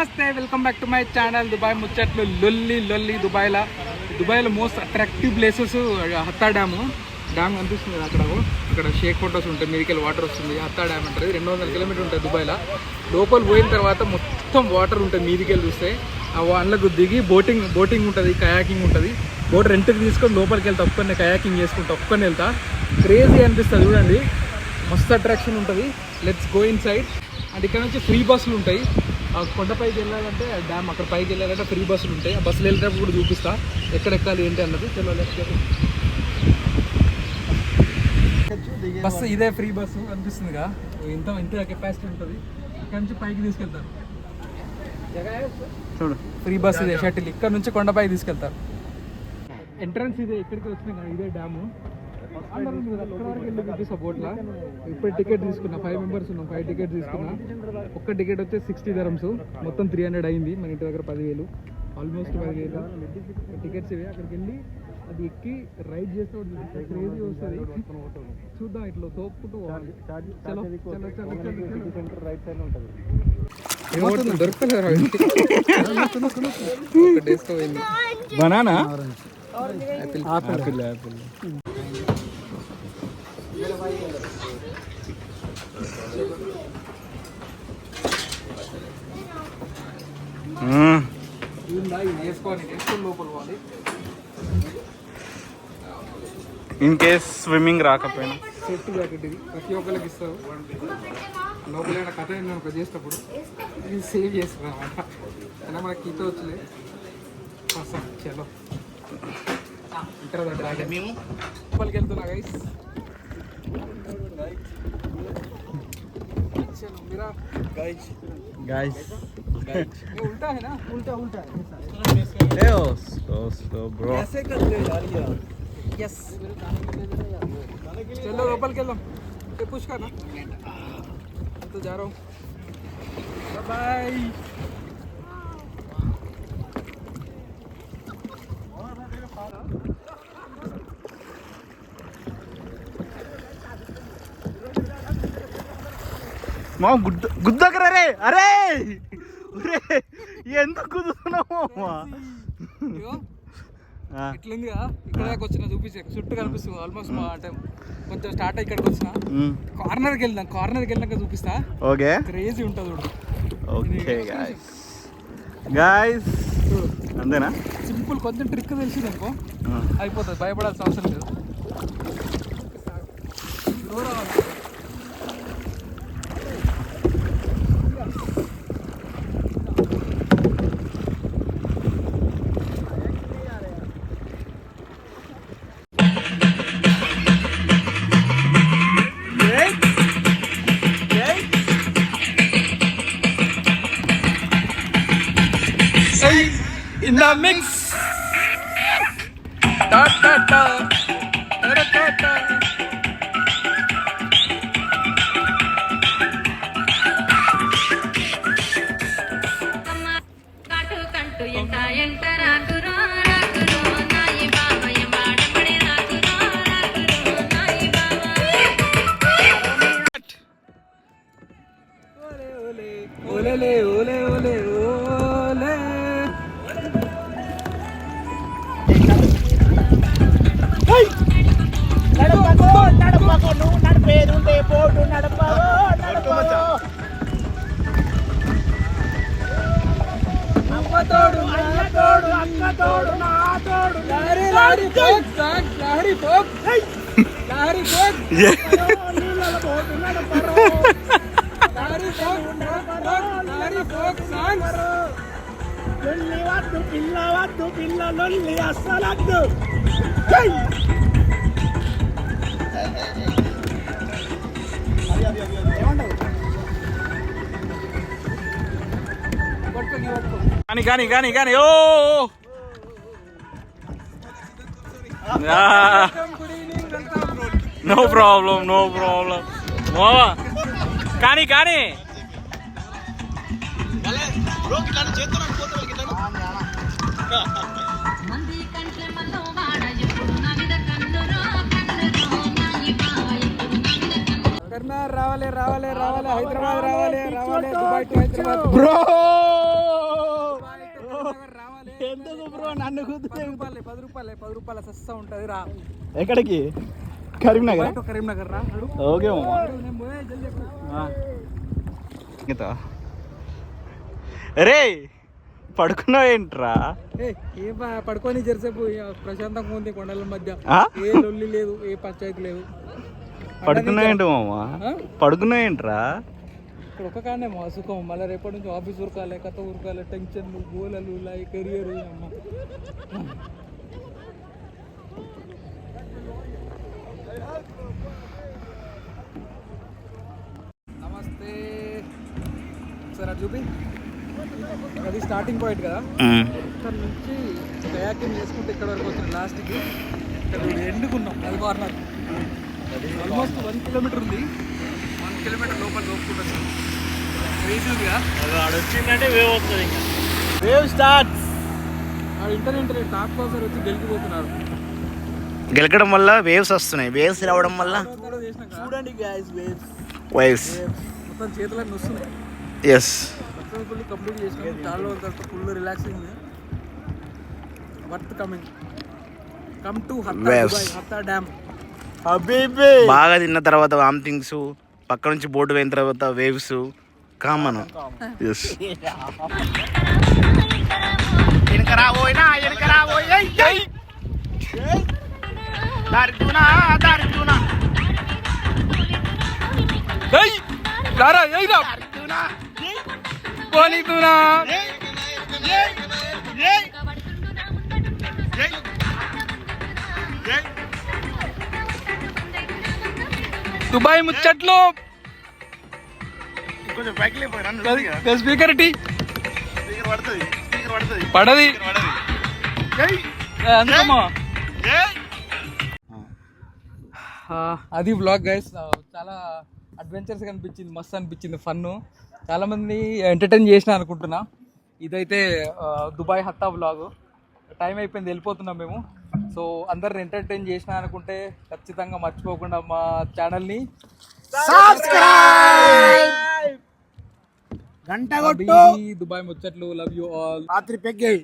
నమస్తే welcome back to my channel. Dubai ముచ్చట్లు లొల్లి లొల్లి దుబాయ్లో. దుబాయ్లో most attractive places Hatta dam. Dam కనిపిస్తుంది అక్కడ. అక్కడ షేక్ ఫోటోస్ ఉంటాయి మీదికెళ్ళి వాటర్ వస్తుంది. హత్తా డ్యామ్ అంటారు. రెండు వందల కిలోమీటర్ ఉంటుంది దుబాయ్లో. లోపల పోయిన తర్వాత మొత్తం వాటర్ ఉంటుంది మీదికెళ్ళి చూస్తే. ఆ వాళ్ళకు దిగి బోటింగ్ బోటింగ్ ఉంటుంది కయాకింగ్ ఉంటుంది. బోట్ రెంట్కి తీసుకొని లోపలికి వెళ్తా ఒక్కనే కయాకింగ్ చేసుకుంటా ఒక్కనే వెళ్తా. క్రేజీ అనిపిస్తుంది చూడండి. మస్తు అట్రాక్షన్ ఉంటుంది. Let's go inside and ఇక్కడ నుంచి ఫ్రీ బస్సులు ఉంటాయి. కొండపైకి వెళ్ళాలంటే డ్యామ్ అక్కడ పైకి వెళ్ళాలంటే ఫ్రీ బస్సులు ఉంటాయి. ఆ బస్సులు వెళ్ళేటప్పుడు కూడా చూపిస్తా. ఎక్కడ ఎక్కాలి ఏంటి అన్నది గో బస్సు ఇదే ఫ్రీ బస్సు అనిపిస్తుందిగా. ఇంత ఇంత కెపాసిటీ ఉంటుంది. ఇక్కడ నుంచి పైకి తీసుకెళ్తారు. చూడు. ఫ్రీ బస్ ఇదే షటిల్. ఇక్కడ నుంచి కొండపైకి తీసుకెళ్తారు. ఎంట్రన్స్ ఇదే ఇక్కడికి వచ్చిన ఇదే డ్యాము. బోట్లో ఇప్పుడు టికెట్ తీసుకున్నా. ఫైవ్ మెంబర్స్ ఉన్నాం. ఫైవ్ టికెట్ తీసుకున్నా. ఒక్క టికెట్ వచ్చి సిక్స్టీ ధరమ్స్ మొత్తం త్రీ హండ్రెడ్ అయింది. మన ఇంటి దగ్గర పదివేలు. ఆల్మోస్ట్ పదివేలు. టికెట్స్ ఇవి. అక్కడికి వెళ్ళి అది ఎక్కి రైడ్ చేస్తే క్రేజీ వస్తుంది. చూద్దాం ఇట్లా తోపుకుంటూ రైట్ సైడ్ ఉంటుంది. దొరకలేదు banana apple apple apple in case swimming రాకపోయినా. సేఫ్టీ జాకెట్ ఇది ప్రతి ఒక్కరికి ఇస్తారు. లోపల కథ నేను ఒక చేసేటప్పుడు ఇది సేవ్ చేస్తాను అనమాట అయినా మనకి ఈత వచ్చలే. వస్తాం చలో. Enter dragon. మేము? లోపలికి వెళ్తున్నా గైస్ చలో उल्टा है ना? उल्टा उल्टा బ్రో ऐसे करते यार ये? यस चलो लोपल के लो ये पुश करना। तो जा रहा हूँ। बाय మా గుద్ద గుద్దకరా అరే! ఒరే ఎందుకు కుదుతున్నావు ఇట్లుందిగా ఇక్కడ దాకా వచ్చిన చూపించే. చుట్టూ కనిపిస్తుంది ఆల్మోస్ట్ మా అంటే కొంచెం స్టార్ట్ అయ్యి ఇక్కడికి వచ్చిన. కార్నర్కి వెళ్దాం కార్నర్కి వెళ్ళాక చూపిస్తా. ఓకే. క్రేజీ ఉంటుంది ఓకే గాయస్ గాయస్ అంతేనా? సింపుల్ కొంచెం ట్రిక్ తెలిసింది అనుకో. అయిపోతుంది భయపడాల్సిన అవసరం లేదు. in the mix. Da, da, da. Ole ole ole ole ole నడపకు నడిపేదుంటే పోటు నడపవో నడపవో. తోడు అన్న తోడు అక్క తోడు నా తోడు folk songs. లొల్లి వద్దు పిల్ల వద్దు పిల్ల లొల్లి అస్సలద్దు. కానీ కానీ కానీ కానీ ఓ! నో ప్రాబ్లం నో ప్రాబ్లం మోవా కానీ కానీ మంది కన్నురో కరీంనగర్ రావాలి రావాలి రావాలి హైదరాబాద్ రావాలి రావాలి దుబాయ్ టు హైదరాబాద్. బ్రో! ఎందుకు బ్రో నన్ను పది రూపాయలే పది రూపాయలే పది రూపాయల సస్తా ఉంటుంది రా. ఎక్కడికి? కరీంనగర్? కరీంనగర్ రా. ఓకే. రే పడుకున్నావు ఏంట్రా? ఏం పడుకొని జరసేపు ప్రశాంతంగా ఉంది కొండల మధ్య? ఏ లొల్లి లేదు ఏ పంచాయతీ లేదు. పడుకున్నావు ఏంటి మామ ఏంట్రా ఇక్కడ ఒక కానే మా సుఖం మళ్ళీ రేపటి నుంచి ఆఫీస్ ఉరకాలి కథ ఉరకాలి టెన్షన్లు గోలలు లై కెరియర్ అమ్మ. నమస్తే. సరే చూపి. అది స్టార్టింగ్ పాయింట్ కదా? ఇక్కడ నుంచి కయాకింగ్ చేసుకుంటే ఇక్కడ వరకు వచ్చిన లాస్ట్కి ఇక్కడ ఎండుకున్నాం అది కార్నర్ ఆల్మోస్ట్ వన్ కిలోమీటర్ ఉంది. వన్ కిలోమీటర్ లోపల దోపుకుంటాం వచ్చిందంటే వేవ్ వస్తుంది ఇంకా. వేవ్ స్టార్ట్ ఆ ఇంటర్నెట్ టాప్ బాక్సర్ వచ్చి గెలిచిపోతున్నారు. గెలకడం వల్ల వేవ్స్ వస్తున్నాయి. వేవ్స్ రావడం వల్ల? కూడా చేసినాక చూడండి గ్యాస్ వేవ్స్ వేవ్స్ మొత్తం చేతులన్నీ వస్తున్నాయి ఎస్ కంప్లీట్ చేసినాం. చాలా రోజుల తర్వాత full relaxing worth coming come to Hatta dam బాగా తిన్న తర్వాత వామిటింగ్స్ పక్క నుంచి బోర్డు పోయిన తర్వాత వేవ్స్ కామన్. ఎస్ ఏయ్. దుబాయ్ ముచ్చట్లు. స్పీకర్ టీ పడది. అందుకమ్మా. అది బ్లాగ్ గైస్ చాలా అడ్వెంచర్స్ అనిపించింది మస్తు అనిపించింది ఫన్ చాలా మంది ఎంటర్టైన్ చేసిన అనుకుంటున్నా. ఇదైతే దుబాయ్ హత్తా బ్లాగ్ టైం అయిపోయింది వెళ్ళిపోతున్నాం మేము. సో అందరిని ఎంటర్టైన్ చేసిన అనుకుంటే ఖచ్చితంగా మర్చిపోకుండా మా ఛానల్ని గంట దుబాయ్ ముచ్చట్లు. లవ్ యూ ఆల్ రాత్రి పెగ్గాయి